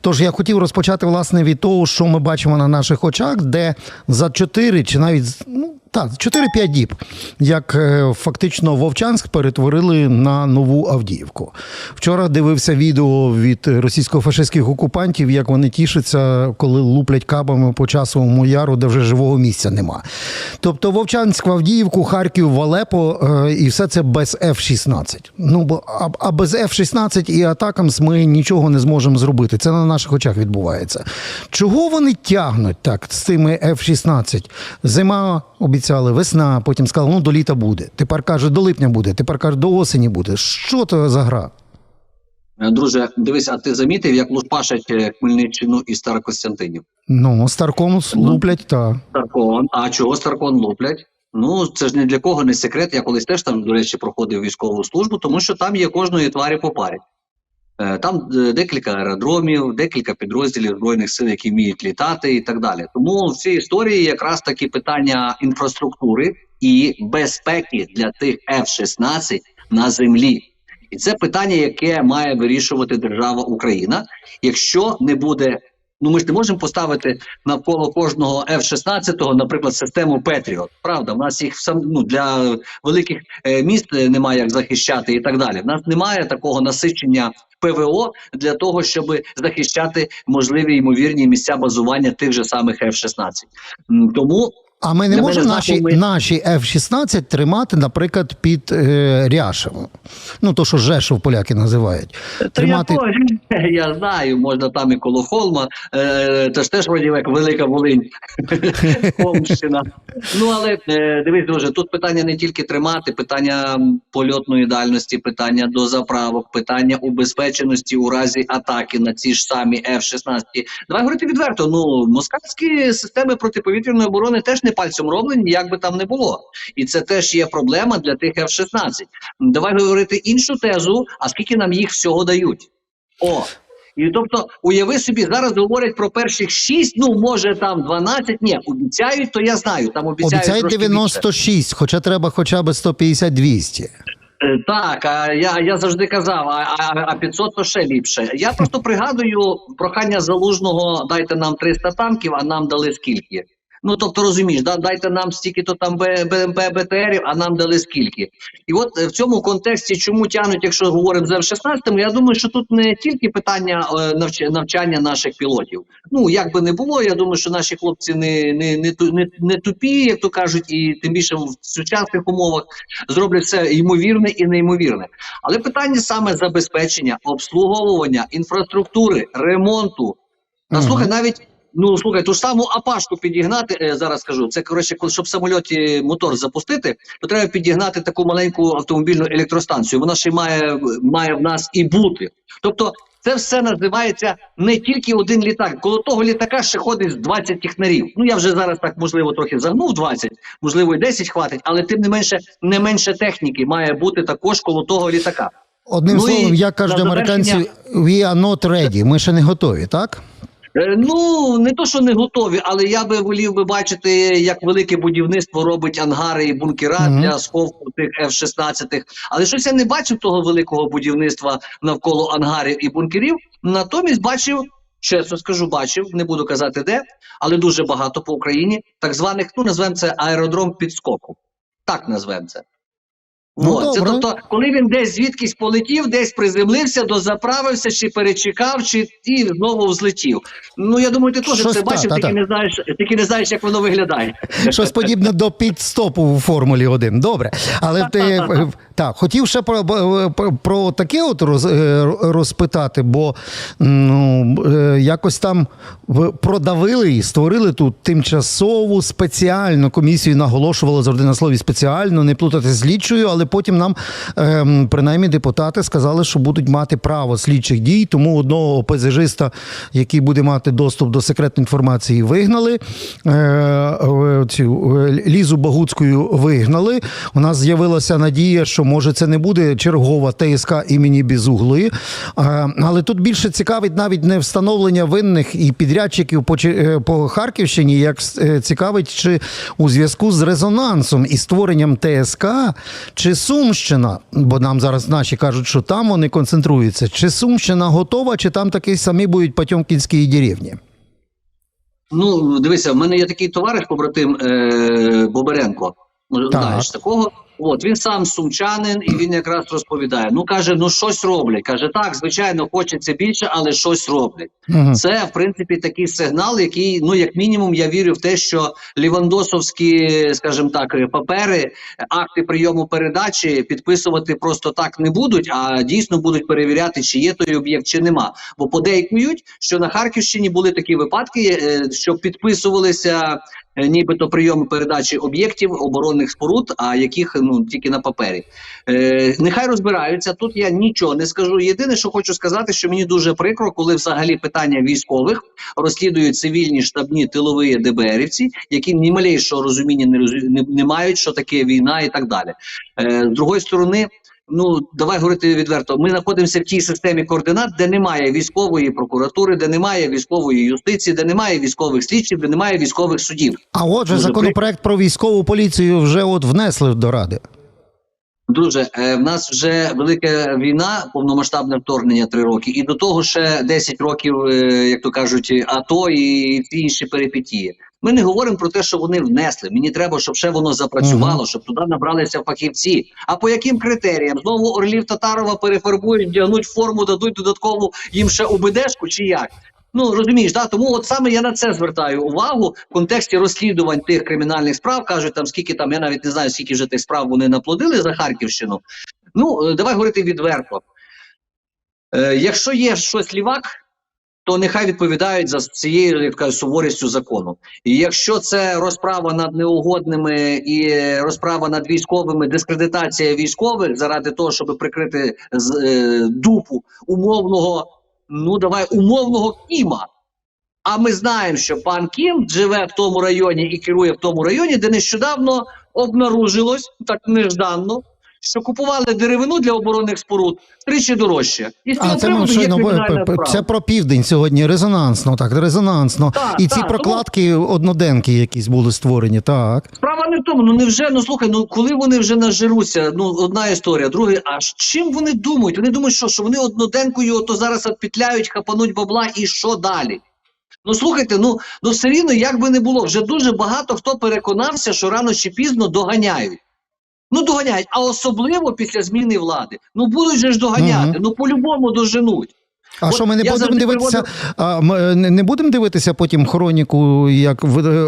Тож я хотів розпочати власне від того, що ми бачимо на наших очах, де за 4 чи навіть ну. Так, 4-5 діб, як е, фактично Вовчанськ перетворили на нову Авдіївку. Вчора дивився відео від російсько-фашистських окупантів, як вони тішаться, коли луплять кабами по часовому яру, де вже живого місця нема. Тобто Вовчанськ, Авдіївку, Харків, в Алепо, е, і все це без F-16. Ну бо а, без F-16 і атакамс ми нічого не зможемо зробити. Це на наших очах відбувається. Чого вони тягнуть так з цими F-16? Зима обіцяли, весна, потім сказали, ну до літа буде. Тепер каже, до липня буде, тепер каже, до осені буде. Що то за гра? Е, Друже, дивись, а ти замітив, як лупашать е, Хмельниччину і Старокостянтинів? Ну, Старком луплять та. Старкон. А чого Старкон луплять? Ну, це ж ні для кого не секрет. Я колись теж там, до речі, проходив військову службу, тому що там є кожної тварі по парі. Е, Там е, декілька аеродромів, декілька підрозділів збройних сил, які вміють літати, і так далі. Тому в цій історії якраз такі питання інфраструктури і безпеки для тих F-16 на землі. І це питання, яке має вирішувати держава Україна. Якщо не буде, ну ми ж не можемо поставити навколо кожного F-16, наприклад, систему Петріот. Правда, в нас їх сам ну для великих е, міст е, немає як захищати і так далі. В нас немає такого насичення ПВО для того, щоб захищати можливі ймовірні місця базування тих же самих F-16. Тому А ми не Для можемо наші, ми- наші F-16 тримати, наприклад, під е, Ряшевом. Ну, то, що Жешов поляки називають. Тримати. Я, я знаю, можна там і коло Холма, е, це ж теж вроді як Велика Волинь, Холмщина. Ну але е, дивись, друже, тут питання не тільки тримати, питання польотної дальності, питання до заправок, питання убезпеченості у разі атаки на ці ж самі F-16. Давай говорити відверто. Ну москальські системи протиповітряної оборони теж не пальцем роблені, як би там не було. І це теж є проблема для тих F-16. Давай говорити іншу тезу, а скільки нам їх всього дають. О, і тобто, уяви собі, зараз говорять про перших шість, ну може там 12, ні, обіцяють, то я знаю, там обіцяють, Обіцяють трошки 96, хоча треба хоча б 150-200. Е, Так, а я, я завжди казав, а, а 500 то ще ліпше. Я просто пригадую прохання залужного: дайте нам 300 танків, а нам дали скільки. Ну тобто розумієш, да, дайте нам стільки то там БМП, БТРів, а нам дали скільки. І от е, в цьому контексті, чому тягнуть, якщо говоримо за F-16, я думаю, що тут не тільки питання е, навч- навчання наших пілотів. Ну як би не було, я думаю, що наші хлопці не, не, не, не, не тупі, як то кажуть, і тим більше в сучасних умовах зроблять все ймовірне і неймовірне. Але питання саме забезпечення, обслуговування, інфраструктури, ремонту. Та слухай, навіть ну слухай, ту ж саму апашку підігнати. е, зараз скажу. Це коротше, щоб в самольоті мотор запустити, то треба підігнати таку маленьку автомобільну електростанцію. Вона ще має, має в нас і бути. Тобто. Це все називається не тільки один літак. Коло того літака ще ходить 20 технарів. Ну я вже зараз так можливо трохи загнув 20, можливо, і 10 хватить, але тим не менше не менше техніки має бути також коло того літака. Одним Ну словом, як кажуть американці, we are not ready. Ми ще не готові, так? Е, Ну не то, що не готові, але я би волів би бачити, як велике будівництво робить ангари і бункера Мгм. для сховку тих F-16. Але щось я не бачив того великого будівництва навколо ангарів і бункерів. Натомість бачив, чесно скажу, бачив, не буду казати де, але дуже багато по Україні так званих, ну назвемо це аеродром підскоку. Так назвемо це. Ну, От, це тобто, коли він десь звідкись полетів, десь приземлився, дозаправився, чи перечекав, чи і знову взлетів. Ну я думаю, ти теж Щось це та, бачив, та, тільки та. не знаєш, тільки не знаєш, як воно виглядає. Щось подібне до підстопу у Формулі 1. Добре. Але ти е, так, хотів ще про, про, про таке от роз, е, розпитати, бо ну, е, якось там продавили і створили тут тимчасову спеціальну комісію, наголошували завжди на слові спеціально, не плутати з слідчою, але потім нам ем, принаймні депутати сказали, що будуть мати право слідчих дій, тому одного ОПЗЖиста, який буде мати доступ до секретної інформації, вигнали. Е, е, цю е, Лізу Багуцькою вигнали. У нас з'явилася надія, що може це не буде чергова ТСК імені Безугли. Е, але тут більше цікавить навіть не встановлення винних і підрядчиків по, Харківщині, як цікавить, чи у зв'язку з резонансом і створенням ТСК, чи Сумщина, бо нам зараз наші кажуть, що там вони концентруються. Чи Сумщина готова, чи там такі самі будуть Потьомкінські деревні? Ну, дивися, в мене є такий товариш, побратим е, Боберенко. Може, Так. знаєш такого? От він сам сумчанин, і він якраз розповідає. Ну каже, ну щось роблять. Каже, так, звичайно, хочеться більше, але щось роблять. Угу. Це в принципі такий сигнал, який, ну як мінімум, я вірю в те, що лівандосовські, скажімо так, папери, акти прийому передачі підписувати просто так не будуть, а дійсно будуть перевіряти, чи є той об'єкт, чи нема. Бо подейкують, що на Харківщині були такі випадки, е, що підписувалися. Е, Нібито прийоми передачі об'єктів оборонних споруд, а яких ну тільки на папері. Е, нехай розбираються. Тут я нічого не скажу. Єдине, що хочу сказати, що мені дуже прикро, коли взагалі питання військових розслідують цивільні штабні тилові ДБРівці, які ні малейшого розуміння не, не, не мають, що таке війна і так далі. Е, з другої сторони. Ну, давай говорити відверто. Ми знаходимося в тій системі координат, де немає військової прокуратури, де немає військової юстиції, де немає військових слідчих, де немає військових судів. А отже, Дуже законопроект про військову поліцію вже от внесли до ради. Друже, е, в нас вже велика війна, повномасштабне вторгнення три роки, і до того ще 10 років, е, як то кажуть, АТО і всі інші перипетії. Ми не говоримо про те, що вони внесли. Мені треба, щоб ще воно запрацювало, щоб туди набралися фахівці. А по яким критеріям? Знову Орлів Татарова перефарбують, вдягнуть форму, дадуть додаткову їм ще УБДшку чи як? Ну розумієш, да тому от саме я на це звертаю увагу в контексті розслідувань тих кримінальних справ. кажуть, там скільки там я навіть не знаю, скільки вже тих справ вони наплодили за Харківщину. Ну е, давай говорити відверто. Е, якщо є щось лівак, то нехай відповідають за цією як кажуть, суворістю закону. І якщо це розправа над неугодними і розправа над військовими, дискредитація військових заради того, щоб прикрити е, дупу умовного, ну давай умовного Кіма. А ми знаємо, що пан Кім живе в тому районі і керує в тому районі, де нещодавно обнаружилось так нежданно, що купували деревину для оборонних споруд тричі дорожче. І з цього А це ми є кримінальна справа. це про південь сьогодні. Резонансно, так, резонансно. Так, І ці так, тому- прокладки одноденки якісь були створені, так. Справа не в тому, ну невже, ну слухай, ну коли вони вже нажируться, ну одна історія, друга, а чим вони думають? Вони думають, що, що вони одноденкою то зараз відпітляють, хапануть бабла і що далі? Ну слухайте, ну, ну все рівно, як би не було, вже дуже багато хто переконався, що рано чи пізно доганяють. Ну доганяють, а особливо після зміни влади. Ну будуть же ж доганяти, угу. ну по-любому доженуть. А От що ми не будемо дивитися? дивитися? А, ми не не будемо дивитися потім хроніку, як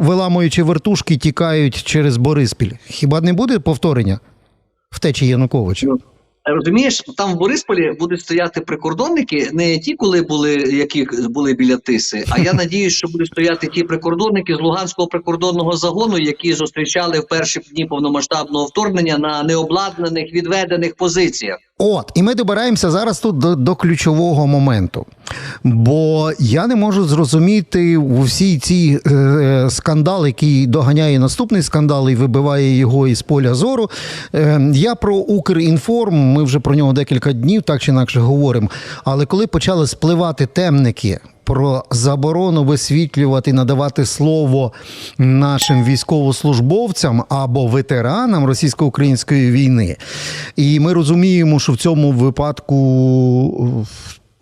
виламуючи вертушки, тікають через Бориспіль. Хіба не буде повторення втечі Януковича? Розумієш, там в Борисполі будуть стояти прикордонники, не ті, коли були, які були біля Тиси, а я надіюсь, що будуть стояти ті прикордонники з Луганського прикордонного загону, які зустрічали в перші дні повномасштабного вторгнення на необладнаних відведених позиціях. От, і ми добираємося зараз тут до, до ключового моменту. Бо я не можу зрозуміти усі ці е, скандали, який доганяє наступний скандал і вибиває його із поля зору. Е, я про Укрінформ, ми вже про нього декілька днів, так чи інакше говоримо. Але коли почали спливати темники. Про заборону висвітлювати, надавати слово нашим військовослужбовцям або ветеранам російсько-української війни. І ми розуміємо, що в цьому випадку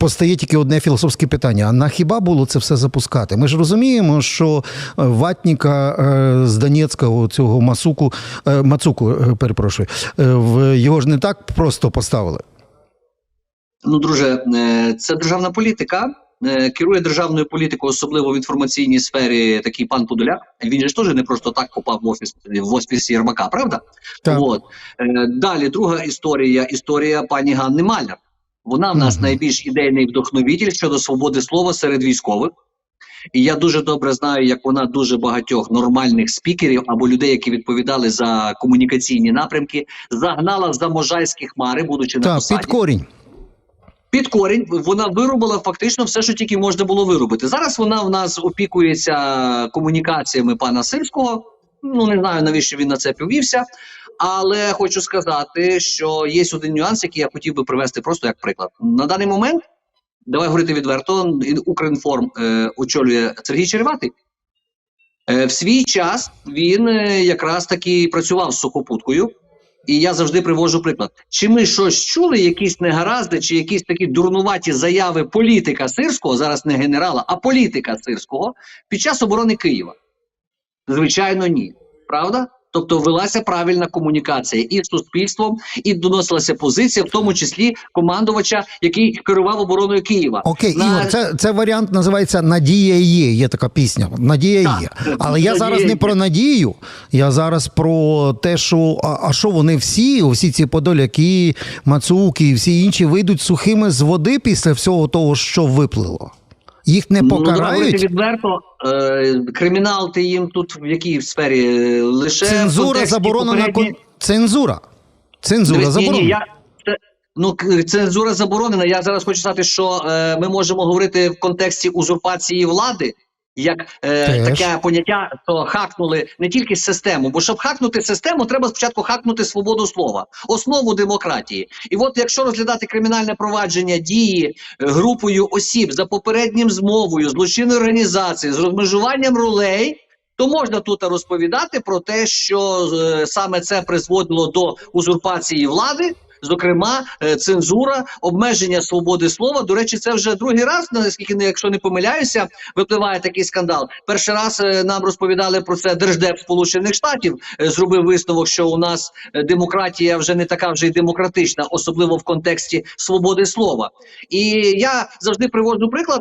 постає тільки одне філософське питання: а на хіба було це все запускати? Ми ж розуміємо, що е, ватніка е, з Донецька, цього Масуку, е, Мацуку, перепрошую, в його ж не так просто поставили. Ну, друже, це державна політика. Е, Керує державною політикою, особливо в інформаційній сфері, такий пан Подоляк. Він же ж теж не просто так попав в офіс в офіс Єрмака, правда? Так. От. Е, Далі друга історія історія пані Ганни Маляр. Вона в нас Мгм. найбільш ідейний вдохновитель щодо свободи слова серед військових. І я дуже добре знаю, як вона дуже багатьох нормальних спікерів або людей, які відповідали за комунікаційні напрямки, загнала за можайські хмари, будучи на Так, посаді. під корінь. Під корінь вона виробила фактично все, що тільки можна було виробити. Зараз вона в нас опікується комунікаціями пана Сирського. Ну не знаю навіщо він на це повівся. Але хочу сказати, що є один нюанс, який я хотів би привести просто як приклад. На даний момент, давай говорити відверто, Укрінформ е, очолює Сергій Череватий. Е, в свій час він е, якраз таки працював з сухопуткою. І я завжди привожу приклад. Чи ми щось чули, якісь негаразди, чи якісь такі дурнуваті заяви політика Сирського, зараз не генерала, а політика Сирського під час оборони Києва? Звичайно, ні. Правда? Тобто велася правильна комунікація і з суспільством, і доносилася позиція, в тому числі командувача, який керував обороною Києва. Окей, На- Ігор, це, це варіант називається Надія є. Є така пісня. Надія Так, є. Але я «Надія зараз не про надію, я зараз про те, що а, а що вони всі, всі ці подоляки, мацуки і всі інші вийдуть сухими з води після всього того, що виплило. Їх не Ну, давай покарають. відверто, е, кримінал ти їм тут в якій сфері лише Цензура заборонена. попередні... Цензура. Цензура Дивись, ні, ні, я, ну, цензура заборонена. Я зараз хочу сказати, що е, ми можемо говорити в контексті узурпації влади. Як е, таке поняття, то хакнули не тільки систему, бо щоб хакнути систему, треба спочатку хакнути свободу слова, основу демократії. І от якщо розглядати кримінальне провадження дії е, групою осіб за попереднім змовою, злочинною організацією, з розмежуванням ролей, то можна тут розповідати про те, що е, саме це призводило до узурпації влади. Зокрема, е, цензура, обмеження свободи слова. До речі, це вже другий раз, наскільки не якщо не помиляюся, випливає такий скандал. Перший раз е, нам розповідали про це Держдеп Сполучених Штатів. е, Зробив висновок, що у нас демократія вже не така вже й демократична, особливо в контексті свободи слова. І я завжди приводжу приклад,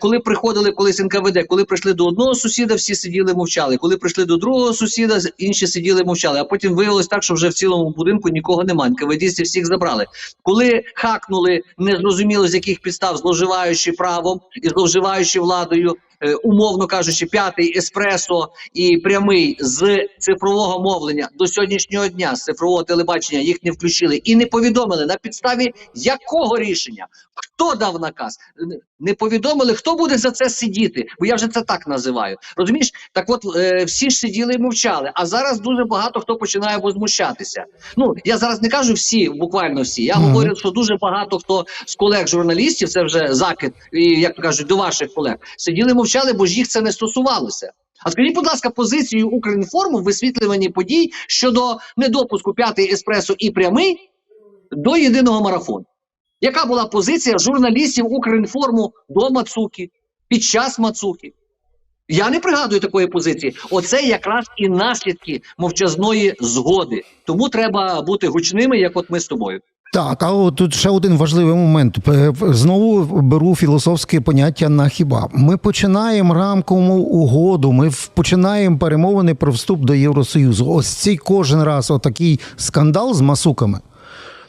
коли приходили колись НКВД, коли прийшли до одного сусіда, всі сиділи мовчали. Коли прийшли до другого сусіда, інші сиділи мовчали. А потім виявилось так, що вже в цілому будинку нікого немає. НКВДісти всіх забрали. Коли хакнули, незрозуміло з яких підстав, зловживаючи правом і зловживаючи владою. Е, Умовно кажучи, п'ятий еспресо і прямий з цифрового мовлення до сьогоднішнього дня з цифрового телебачення їх не включили і не повідомили на підставі якого рішення, хто дав наказ, не повідомили, хто буде за це сидіти, бо я вже це так називаю. Розумієш, так от е, всі ж сиділи і мовчали. А зараз дуже багато хто починає возмущатися. Ну я зараз не кажу всі, буквально всі. Я Мгм. говорю, що дуже багато хто з колег журналістів, це вже закид, і як то кажуть, до ваших колег, сиділи мовчали, бо ж їх це не стосувалося. А скажіть, будь ласка, позицію Укрінформу в висвітлюванні подій щодо недопуску п'ятий еспресо і прямий до єдиного марафону. Яка була позиція журналістів Укрінформу до Мацуки під час Мацуки? Я не пригадую такої позиції. Оце якраз і наслідки мовчазної згоди. Тому треба бути гучними, як от ми з тобою. Так, а от тут ще один важливий момент. Знову беру філософське поняття на хіба. Ми починаємо рамкову угоду, ми починаємо перемовини про вступ до Євросоюзу. Ось цей кожен раз отакий скандал з масуками.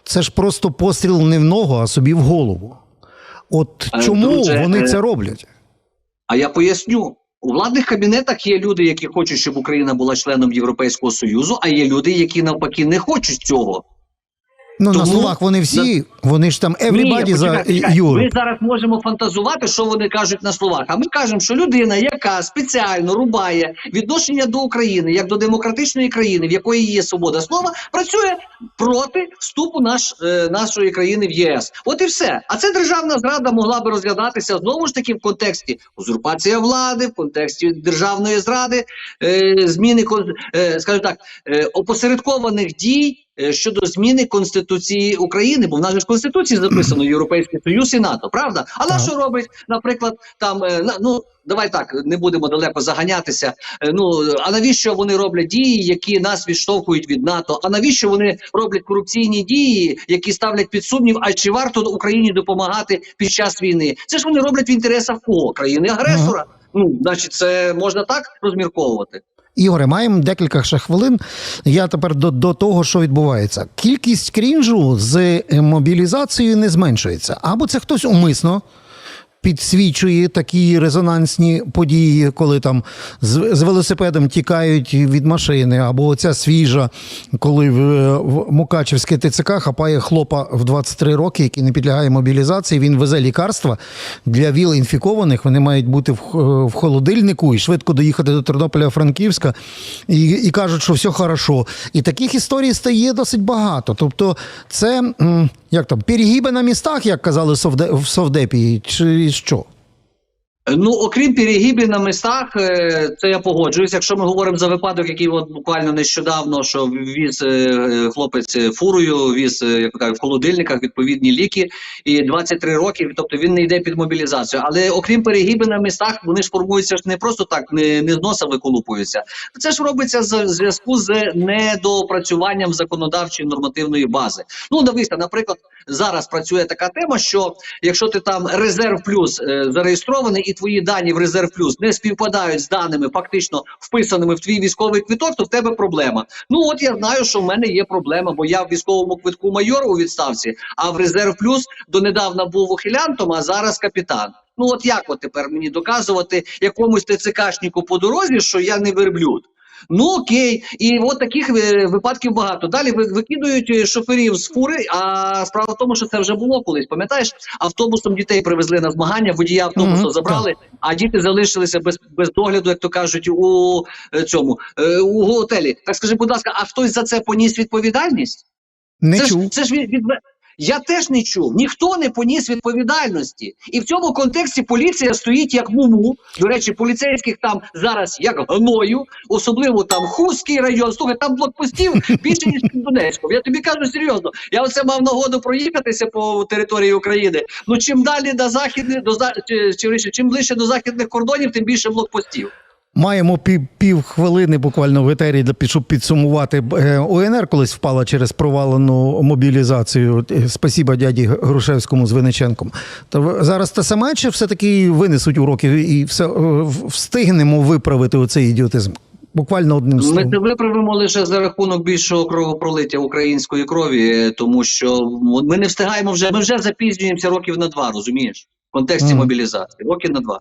Це ж просто постріл не в ногу, а собі в голову. От Е, чому друже, вони е, це роблять? А я поясню. У владних кабінетах є люди, які хочуть, щоб Україна була членом Європейського Союзу, а є люди, які навпаки не хочуть цього. Ну на словах вони всі, вони ж там everybody Ні, за. Europe. Ми зараз можемо фантазувати, що вони кажуть на словах. А ми кажемо, що людина, яка спеціально рубає відношення до України як до демократичної країни, в якої є свобода слова, працює проти вступу наш, е, нашої країни в ЄС. От і все. А це державна зрада могла би розглядатися знову ж таки в контексті узурпація влади, в контексті державної зради, е, зміни е, скажімо так, е, опосередкованих дій. е, Щодо зміни Конституції України, бо в нас в Конституції записано Європейський Союз і НАТО, правда? Але Так. що робить, наприклад, там е, на- ну давай так не будемо далеко заганятися. Е, Ну а навіщо вони роблять дії, які нас відштовхують від НАТО? А навіщо вони роблять корупційні дії, які ставлять під сумнів? А чи варто Україні допомагати під час війни? Це ж вони роблять в інтересах кого? країни агресора. Ну, значить, це можна так розмірковувати. Ігоре, маємо декілька ще хвилин. Я тепер до, до того, що відбувається. Кількість крінжу з мобілізацією не зменшується. Або це хтось умисно підсвічує такі резонансні події, коли там з, з велосипедом тікають від машини, або оця свіжа, коли в, в Мукачевське ТЦК хапає хлопа в 23 роки, який не підлягає мобілізації. Він везе лікарства для віл інфікованих. Вони мають бути в, в холодильнику і швидко доїхати до Тернополя, Франківська, і, і кажуть, що все хорошо. І таких історій стає досить багато. Тобто, це як там перегіби на містах, як казали в Совде- в Совдепі, чи що? Ну, окрім перегибів на містах, е, це я погоджуюсь. Якщо ми говоримо за випадок, який от буквально нещодавно, що віз е, хлопець фурою, віз е, як кажуть, в холодильниках відповідні ліки, і 23 роки, тобто він не йде під мобілізацію. Але окрім перегибів на містах, вони ж формуються ж не просто так, не, не з носа виколупуються. Це ж робиться з зв'язку з недоопрацюванням законодавчої нормативної бази. Ну, дивіться, наприклад, зараз працює така тема, що якщо ти там резерв плюс е, зареєстрований, і твої дані в резерв плюс не співпадають з даними, фактично вписаними в твій військовий квиток, то в тебе проблема. Ну от я знаю, що в мене є проблема, бо я в військовому квитку майор у відставці, а в резерв плюс донедавна був ухилянтом, а зараз капітан. Ну от як от тепер мені доказувати якомусь ТЦКшнику по дорозі, що я не верблюд? Ну окей, і от таких е, випадків багато. Далі ви- викидують е, шоферів з фури. А справа в тому, що це вже було колись. Пам'ятаєш, автобусом дітей привезли на змагання, водія автобусу Мгм, забрали, а діти залишилися без, без догляду, як то кажуть, у е, цьому у готелі. Так скажи, будь ласка, а хтось за це поніс відповідальність? Не це чув. ж це ж від, від... Я теж не чув. Ніхто не поніс відповідальності. І в цьому контексті поліція стоїть як муму. До речі, поліцейських там зараз як гною, особливо там Хуський район. Слухай, там блокпостів більше ніж під Донецьком. Я тобі кажу серйозно. Я оце мав нагоду проїхатися по території України. Ну чим далі до західних до чим ближче до західних кордонів, тим більше блокпостів. Маємо пів, пів хвилини буквально в етері, щоб підсумувати. Е, УНР колись впала через провалену мобілізацію. Е, Спасіба дяді Грушевському з Винниченком. То зараз те саме, чи все-таки винесуть уроки і все е, встигнемо виправити оцей ідіотизм? Буквально одним Ми це виправимо лише за рахунок більшого кровопролиття української крові, тому що ми не встигаємо вже. Ми вже запізнюємося років на два, розумієш? В контексті Мгм. мобілізації. Років на два.